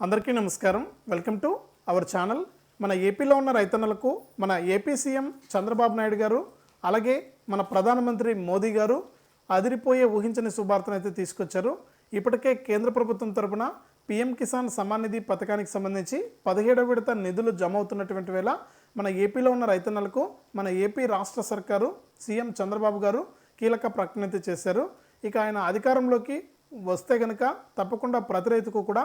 అందరికీ నమస్కారం. Welcome to our channel. మన ఏపీలో ఉన్న రైతన్నలకు మన ఏపీ సీఎం చంద్రబాబు నాయుడు గారు అలాగే మన ప్రధానమంత్రి మోదీ గారు అదిరిపోయే ఊహించని శుభార్తనైతే అయితే తీసుకొచ్చారు. ఇప్పటికే కేంద్ర ప్రభుత్వం తరపున పీఎం కిసాన్ సమ్మాన్ నిధి పథకానికి సంబంధించి పదిహేడవ విడత నిధులు జమ అవుతున్నటువంటి వేళ మన ఏపీలో ఉన్న రైతన్నలకు మన ఏపీ రాష్ట్ర సర్కారు సీఎం చంద్రబాబు గారు కీలక ప్రకటన అయితే చేశారు. ఇక ఆయన అధికారంలోకి వస్తే గనుక తప్పకుండా ప్రతి రైతుకు కూడా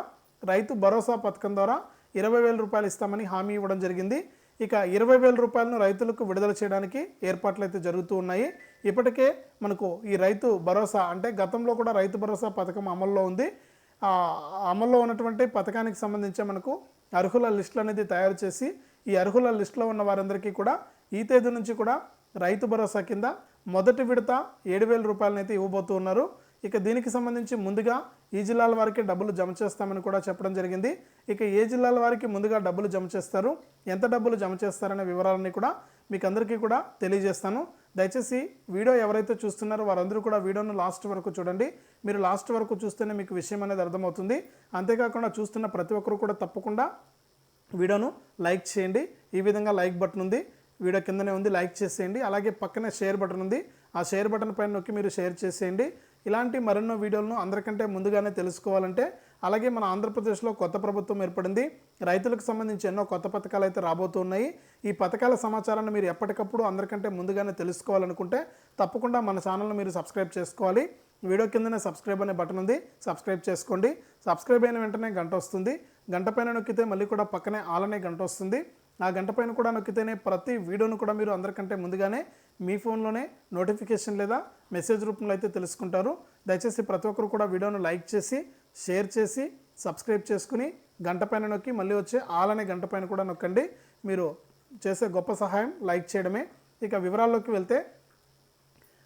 రైతు భరోసా పథకం ద్వారా ఇరవై వేల రూపాయలు ఇస్తామని హామీ ఇవ్వడం జరిగింది. ఇక ఇరవై వేల రూపాయలను రైతులకు విడుదల చేయడానికి ఏర్పాట్లు అయితే జరుగుతూ ఉన్నాయి. ఇప్పటికే మనకు ఈ రైతు భరోసా అంటే గతంలో కూడా రైతు భరోసా పథకం అమల్లో ఉంది. అమల్లో ఉన్నటువంటి పథకానికి సంబంధించి మనకు అర్హుల లిస్టులు అనేది తయారు చేసి ఈ అర్హుల లిస్టులో ఉన్న వారందరికీ కూడా ఈ తేదీ నుంచి కూడా రైతు భరోసా కింద మొదటి విడత ఏడు వేల రూపాయలనైతే ఇవ్వబోతూ ఉన్నారు ఇక దీనికి సంబంధించి ముందుగా ఈ జిల్లాల వారికి డబ్బులు జమ చేస్తామని కూడా చెప్పడం జరిగింది. ఇక ఏ జిల్లాల వారికి ముందుగా డబ్బులు జమ చేస్తారు? ఎంత డబ్బులు జమ చేస్తారనే వివరాలన్నీ కూడా మీకు అందరికీ కూడా తెలియజేస్తాను. దయచేసి వీడియో ఎవరైతే చూస్తున్నారో వారందరూ కూడా వీడియోను లాస్ట్ వరకు చూడండి. మీరు లాస్ట్ వరకు చూస్తేనే మీకు విషయం అనేది అర్థమవుతుంది. అంతేకాకుండా చూస్తున్న ప్రతి ఒక్కరు కూడా తప్పకుండా వీడియోను లైక్ చేయండి. ఈ విధంగా లైక్ బటన్ ఉంది. వీడియో కిందనే ఉంది. లైక్ చేసేయండి. అలాగే పక్కనే షేర్ బటన్ ఉంది. ఆ షేర్ బటన్ పైన నొక్కి మీరు షేర్ చేసేయండి. ఇలాంటి మరెన్నో వీడియోలను అందరికంటే ముందుగానే తెలుసుకోవాలంటే అలాగే మన ఆంధ్రప్రదేశ్లో కొత్త ప్రభుత్వం ఏర్పడింది. రైతులకు సంబంధించి ఎన్నో కొత్త పథకాలు అయితే రాబోతున్నాయి ఈ పథకాల సమాచారాన్ని మీరు ఎప్పటికప్పుడు అందరికంటే ముందుగానే తెలుసుకోవాలనుకుంటే తప్పకుండా మన ఛానల్ని మీరు సబ్స్క్రైబ్ చేసుకోవాలి. వీడియో కిందనే సబ్స్క్రైబ్ అనే బటన్ ఉంది. సబ్స్క్రైబ్ చేసుకోండి. సబ్స్క్రైబ్ అయిన వెంటనే గంట వస్తుంది. గంట పైన నొక్కితే మళ్ళీ కూడా పక్కనే ఆలనే గంట వస్తుంది. ఆ గంట పైన కూడా నొక్కితేనే ప్రతి వీడియోను కూడా మీరు అందరికంటే ముందుగానే మీ ఫోన్లోనే నోటిఫికేషన్ లేదా మెసేజ్ రూపంలో అయితే తెలుసుకుంటారు. దయచేసి ప్రతి ఒక్కరు కూడా వీడియోను లైక్ చేసి షేర్ చేసి సబ్స్క్రైబ్ చేసుకుని గంట పైన నొక్కి మళ్ళీ వచ్చే ఆలనే గంట పైన కూడా నొక్కండి. మీరు చేసే గొప్ప సహాయం లైక్ చేయడమే. ఇక వివరాల్లోకి వెళ్తే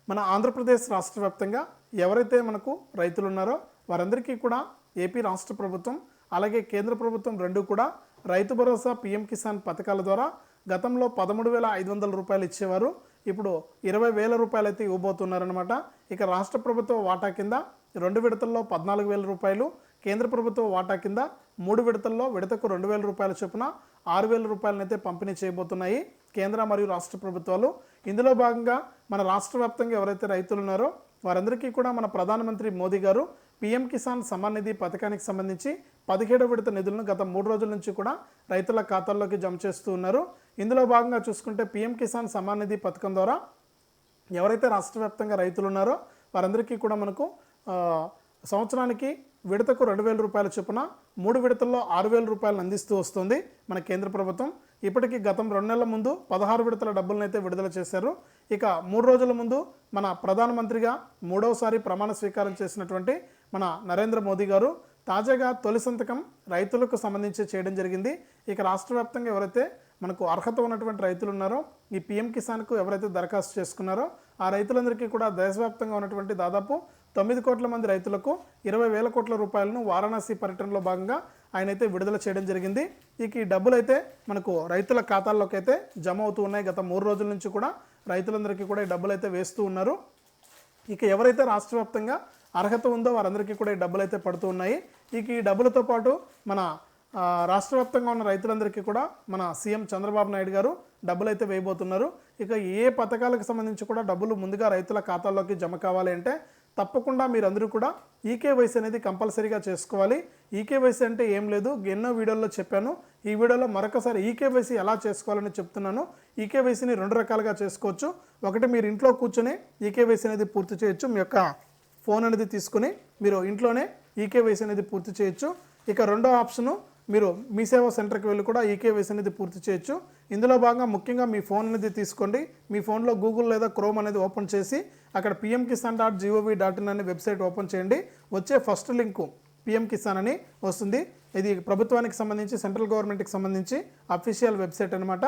మన ఆంధ్రప్రదేశ్ రాష్ట్ర వ్యాప్తంగా ఎవరైతే మనకు రైతులు ఉన్నారో వారందరికీ కూడా ఏపీ రాష్ట్ర ప్రభుత్వం అలాగే కేంద్ర ప్రభుత్వం రెండు కూడా రైతు భరోసా పీఎం కిసాన్ పథకాల ద్వారా గతంలో పదమూడు వేల ఐదు వందల రూపాయలు ఇచ్చేవారు. ఇప్పుడు ఇరవై వేల రూపాయలు అయితే ఇవ్వబోతున్నారనమాట ఇక రాష్ట్ర ప్రభుత్వ వాటా కింద రెండు విడతల్లో పద్నాలుగు వేల రూపాయలు కేంద్ర ప్రభుత్వ వాటా కింద మూడు విడతల్లో విడతకు రెండు వేల రూపాయల చొప్పున ఆరు వేల రూపాయలనైతే పంపిణీ చేయబోతున్నాయి కేంద్ర మరియు రాష్ట్ర ప్రభుత్వాలు. ఇందులో భాగంగా మన రాష్ట్ర వ్యాప్తంగా ఎవరైతే రైతులు ఉన్నారో వారందరికీ కూడా మన ప్రధానమంత్రి మోదీ గారు పీఎం కిసాన్ సమ్మాన్ నిధి పథకానికి సంబంధించి పదిహేడవ విడత నిధులను గత మూడు రోజుల నుంచి కూడా రైతుల ఖాతాల్లోకి జమ చేస్తూ ఉన్నారు. ఇందులో భాగంగా చూసుకుంటే పీఎం కిసాన్ సమ్మాన్ నిధి పథకం ద్వారా ఎవరైతే రాష్ట్ర వ్యాప్తంగా రైతులు ఉన్నారో వారందరికీ కూడా మనకు సంవత్సరానికి విడతకు రెండు వేల రూపాయల చొప్పున మూడు విడతల్లో ఆరు వేల రూపాయలను అందిస్తూ వస్తుంది మన కేంద్ర ప్రభుత్వం. ఇప్పటికీ గతం రెండు నెలల ముందు పదహారు విడతల డబ్బులను అయితే విడుదల చేశారు. ఇక మూడు రోజుల ముందు మన ప్రధానమంత్రిగా మూడవసారి ప్రమాణ స్వీకారం చేసినటువంటి మన నరేంద్ర మోదీ గారు తాజాగా తొలి సంతకం రైతులకు సంబంధించి చేయడం జరిగింది. ఇక రాష్ట్ర వ్యాప్తంగా ఎవరైతే మనకు అర్హత ఉన్నటువంటి రైతులు ఉన్నారో ఈ పిఎం కిసాన్కు ఎవరైతే దరఖాస్తు చేసుకున్నారో ఆ రైతులందరికీ కూడా దేశవ్యాప్తంగా ఉన్నటువంటి దాదాపు తొమ్మిది కోట్ల మంది రైతులకు ఇరవై వేల కోట్ల రూపాయలను వారణాసి పర్యటనలో భాగంగా ఆయన అయితే విడుదల చేయడం జరిగింది. ఇక ఈ డబ్బులు అయితే మనకు రైతుల ఖాతాల్లోకి అయితే జమ అవుతూ ఉన్నాయి. గత మూడు రోజుల నుంచి కూడా రైతులందరికీ కూడా ఈ డబ్బులు అయితే వేస్తూ ఉన్నారు. ఇక ఎవరైతే రాష్ట్ర వ్యాప్తంగా అర్హత ఉందో వారందరికీ కూడా ఈ డబ్బులు అయితే పడుతూ ఉన్నాయి. ఇక ఈ డబ్బులతో పాటు మన రాష్ట్ర వ్యాప్తంగా ఉన్న రైతులందరికీ కూడా మన సీఎం చంద్రబాబు నాయుడు గారు డబ్బులు అయితే వేయబోతున్నారు. ఇక ఏ పథకాలకు సంబంధించి కూడా డబ్బులు ముందుగా రైతుల ఖాతాల్లోకి జమ కావాలి అంటే తప్పకుండా మీరందరూ కూడా ఈకేవైసీ అనేది కంపల్సరీగా చేసుకోవాలి. ఈకేవైసీ అంటే ఏం లేదు. ఎన్నో వీడియోల్లో చెప్పాను. ఈ వీడియోలో మరొకసారి ఈకేవైసీ ఎలా చేసుకోవాలని చెప్తున్నాను. ఈకేవైసీని రెండు రకాలుగా చేసుకోవచ్చు. ఒకటి మీరు ఇంట్లో కూర్చొని ఈకేవైసీ అనేది పూర్తి చేయొచ్చు. మీ యొక్క ఫోన్ అనేది తీసుకుని మీరు ఇంట్లోనే ఈకేవైసీ అనేది పూర్తి చేయొచ్చు. ఇక రెండో ఆప్షను మీరు మీ సేవా సెంటర్కి వెళ్ళి కూడా ఈకేవైసీ అనేది పూర్తి చేయొచ్చు. ఇందులో భాగంగా ముఖ్యంగా మీ ఫోన్ అనేది తీసుకోండి. మీ ఫోన్లో గూగుల్ లేదా క్రోమ్ అనేది ఓపెన్ చేసి అక్కడ PM Kisan dot gov dot in అనే వెబ్సైట్ ఓపెన్ చేయండి. వచ్చే ఫస్ట్ లింకు పిఎం కిసాన్ అని వస్తుంది. ఇది ప్రభుత్వానికి సంబంధించి సెంట్రల్ గవర్నమెంట్కి సంబంధించి అఫీషియల్ వెబ్సైట్ అనమాట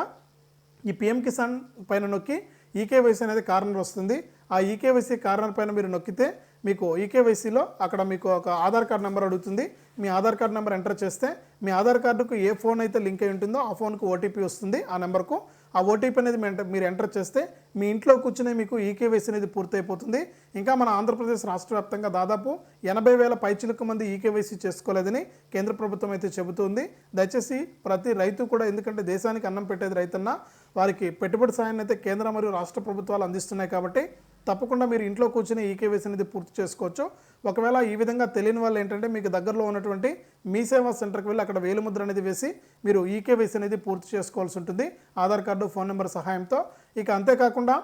ఈ పిఎం కిసాన్ పైన నొక్కి ఈకేవైసీ అనేది కార్నర్ వస్తుంది. ఆ ఈకేవైసీ కార్నర్ పైన మీరు నొక్కితే మీకు ఈకేవైసీలో అక్కడ మీకు ఒక ఆధార్ కార్డ్ నెంబర్ అడుగుతుంది. మీ ఆధార్ కార్డ్ నెంబర్ ఎంటర్ చేస్తే మీ ఆధార్ కార్డుకు ఏ ఫోన్ అయితే లింక్ అయి ఉంటుందో ఆ ఫోన్కు ఓటీపీ వస్తుంది ఆ నెంబర్కు. ఆ ఓటీపీ అనేది మీరు ఎంటర్ చేస్తే మీ ఇంట్లో కూర్చునే మీకు ఈకేవైసీ అనేది పూర్తయిపోతుంది. ఇంకా మన ఆంధ్రప్రదేశ్ రాష్ట్ర వ్యాప్తంగా దాదాపు ఎనభై వేల పైచిలకు మంది ఈకేవైసీ చేసుకోలేదని కేంద్ర ప్రభుత్వం అయితే చెబుతుంది. దయచేసి ప్రతి రైతు కూడా ఎందుకంటే దేశానికి అన్నం పెట్టేది రైతన్న వారికి పెట్టుబడి సాయాన్ని అయితే కేంద్ర మరియు రాష్ట్ర ప్రభుత్వాలు అందిస్తున్నాయి కాబట్టి తప్పకుండా మీరు ఇంట్లో కూర్చుని ఈకేవైసీ అనేది పూర్తి చేసుకోవచ్చు. ఒకవేళ ఈ విధంగా తెలియని వాళ్ళు ఏంటంటే మీకు దగ్గరలో ఉన్నటువంటి మీ సేవా సెంటర్కి వెళ్ళి అక్కడ వేలుముద్ర అనేది వేసి మీరు ఈకేవైసీ అనేది పూర్తి చేసుకోవాల్సి ఉంటుంది. ఆధార్ కార్డు ఫోన్ నెంబర్ సహాయంతో. ఇక అంతేకాకుండా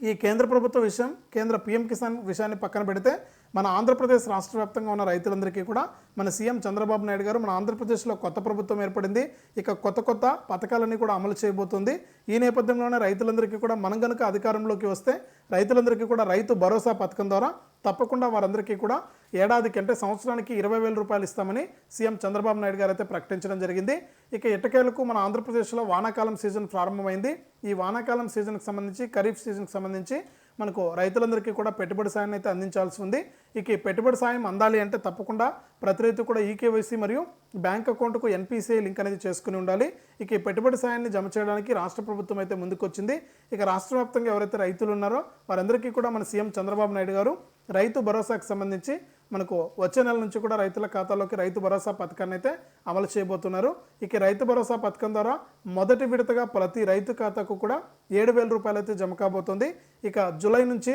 ఈ కేంద్ర ప్రభుత్వ విషయం కేంద్ర పిఎం కిసాన్ విషయాన్ని పక్కన పెడితే మన ఆంధ్రప్రదేశ్ రాష్ట్ర వ్యాప్తంగా ఉన్న రైతులందరికీ కూడా మన సీఎం చంద్రబాబు నాయుడు గారు మన ఆంధ్రప్రదేశ్లో కొత్త ప్రభుత్వం ఏర్పడింది. ఇక కొత్త కొత్త పథకాలన్నీ కూడా అమలు చేయబోతుంది. ఈ నేపథ్యంలోనే రైతులందరికీ కూడా మనం గనుక అధికారంలోకి వస్తే రైతులందరికీ కూడా రైతు భరోసా పథకం ద్వారా తప్పకుండా వారందరికీ కూడా ఏడాదికి అంటే సంవత్సరానికి ఇరవై వేల రూపాయలు ఇస్తామని సీఎం చంద్రబాబు నాయుడు గారు అయితే ప్రకటించడం జరిగింది. ఇక ఇటకేలకు మన ఆంధ్రప్రదేశ్లో వానాకాలం సీజన్ ప్రారంభమైంది. ఈ వానాకాలం సీజన్కి సంబంధించి ఖరీఫ్ సీజన్కి సంబంధించి మనకు రైతులందరికీ కూడా పెట్టుబడి సాయాన్ని అయితే అందించాల్సి ఉంది. ఇక ఈ పెట్టుబడి సాయం అందాలి అంటే తప్పకుండా ప్రతి రైతు కూడా ఈకేవైసీ మరియు బ్యాంక్ అకౌంట్కు ఎన్పిసిఐ లింక్ అనేది చేసుకుని ఉండాలి. ఇక ఈ పెట్టుబడి సాయాన్ని జమ చేయడానికి రాష్ట్ర ప్రభుత్వం అయితే ముందుకొచ్చింది. ఇక రాష్ట్ర వ్యాప్తంగా ఎవరైతే రైతులు ఉన్నారో వారందరికీ కూడా మన సీఎం చంద్రబాబు నాయుడు గారు రైతు భరోసాకు సంబంధించి మనకు వచ్చే నెల నుంచి కూడా రైతుల ఖాతాలోకి రైతు భరోసా పథకాన్ని అయితే అమలు చేయబోతున్నారు. ఇక రైతు భరోసా పథకం ద్వారా మొదటి విడతగా ప్రతి రైతు ఖాతాకు కూడా ఏడు వేల రూపాయలు అయితే జమ కాబోతుంది. ఇక జూలై నుంచి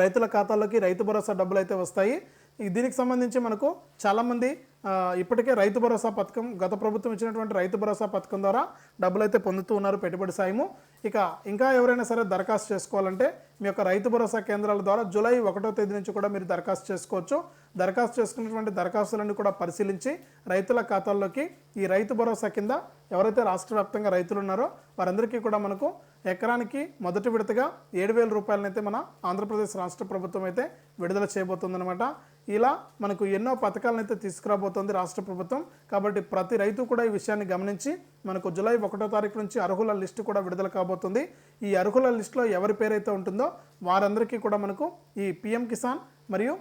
రైతుల ఖాతాలోకి రైతు భరోసా డబ్బులు అయితే వస్తాయి. దీనికి సంబంధించి మనకు చాలామంది ఇప్పటికే రైతు భరోసా పథకం గత ప్రభుత్వం ఇచ్చినటువంటి రైతు భరోసా పథకం ద్వారా డబ్బులు అయితే పొందుతూ ఉన్నారు పెట్టుబడి సాయము. ఇక ఇంకా ఎవరైనా సరే దరఖాస్తు చేసుకోవాలంటే మీ యొక్క రైతు భరోసా కేంద్రాల ద్వారా జూలై ఒకటో తేదీ నుంచి కూడా మీరు దరఖాస్తు చేసుకోవచ్చు. దరఖాస్తు చేసుకున్నటువంటి దరఖాస్తులన్నీ కూడా పరిశీలించి రైతుల ఖాతాల్లోకి ఈ రైతు భరోసా కింద ఎవరైతే రాష్ట్ర వ్యాప్తంగా రైతులు ఉన్నారో వారందరికీ కూడా మనకు ఎకరానికి మొదటి విడతగా ఏడు వేల రూపాయలనైతే మన ఆంధ్రప్రదేశ్ రాష్ట్ర ప్రభుత్వం అయితే విడుదల చేయబోతుందన్నమాట. ఇలా మనకు ఎన్నో పథకాలను అయితే తీసుకురాబోతోంది రాష్ట్ర ప్రభుత్వం. కాబట్టి ప్రతి రైతు కూడా ఈ విషయాన్ని గమనించి మనకు జూలై ఒకటో తారీఖు నుంచి అర్హుల లిస్టు కూడా విడుదల కాబోతుంది. ఈ అర్హుల లిస్టులో ఎవరి పేరైతే ఉంటుందో వారందరికీ కూడా మనకు ఈ పిఎం కిసాన్ మరియు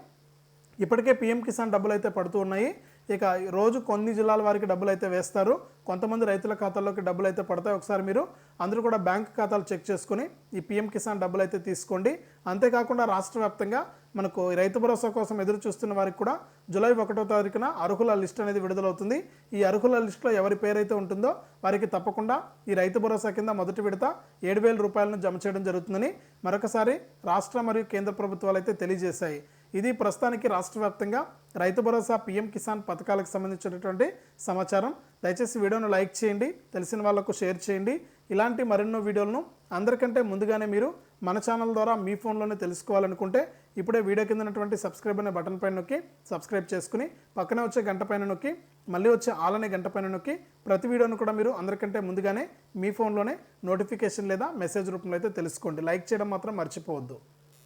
ఇప్పటికే పిఎం కిసాన్ డబ్బులు అయితే పడుతూ ఉన్నాయి. ఇక రోజు కొన్ని జిల్లాల వారికి డబ్బులు అయితే వేస్తారు. కొంతమంది రైతుల ఖాతాల్లోకి డబ్బులు అయితే పడతాయి. ఒకసారి మీరు అందరూ కూడా బ్యాంక్ ఖాతాలు చెక్ చేసుకుని ఈ పిఎం కిసాన్ డబ్బులు అయితే తీసుకోండి. అంతేకాకుండా రాష్ట్ర వ్యాప్తంగా మనకు రైతు భరోసా కోసం ఎదురు చూస్తున్న వారికి కూడా జూలై ఒకటో తారీఖున అర్హుల లిస్ట్ అనేది విడుదలవుతుంది. ఈ అర్హుల లిస్టులో ఎవరి పేరైతే ఉంటుందో వారికి తప్పకుండా ఈ రైతు భరోసా కింద మొదటి విడత ఏడు వేల రూపాయలను జమ చేయడం జరుగుతుందని మరొకసారి రాష్ట్ర మరియు కేంద్ర ప్రభుత్వాలు అయితే తెలియజేశాయి. ఇది ప్రస్తుతానికి రాష్ట్ర వ్యాప్తంగా రైతు భరోసా పీఎం కిసాన్ పథకాలకు సంబంధించినటువంటి సమాచారం. దయచేసి వీడియోను లైక్ చేయండి తెలిసిన వాళ్ళకు షేర్ చేయండి. ఇలాంటి మరెన్నో వీడియోలను అందరికంటే ముందుగానే మీరు మన ఛానల్ ద్వారా మీ ఫోన్లోనే తెలుసుకోవాలనుకుంటే ఇప్పుడే వీడియో కింద ఉన్నటువంటి సబ్స్క్రైబ్ అనే బటన్ పైన నొక్కి సబ్స్క్రైబ్ చేసుకుని పక్కనే వచ్చే గంట పైన నొక్కి మళ్ళీ వచ్చే ఆల్ అనే గంట పైన నొక్కి ప్రతి వీడియోను కూడా మీరు అందరికంటే ముందుగానే మీ ఫోన్లోనే నోటిఫికేషన్ లేదా మెసేజ్ రూపంలో అయితే తెలుసుకోండి. లైక్ చేయడం మాత్రం మర్చిపోవద్దు.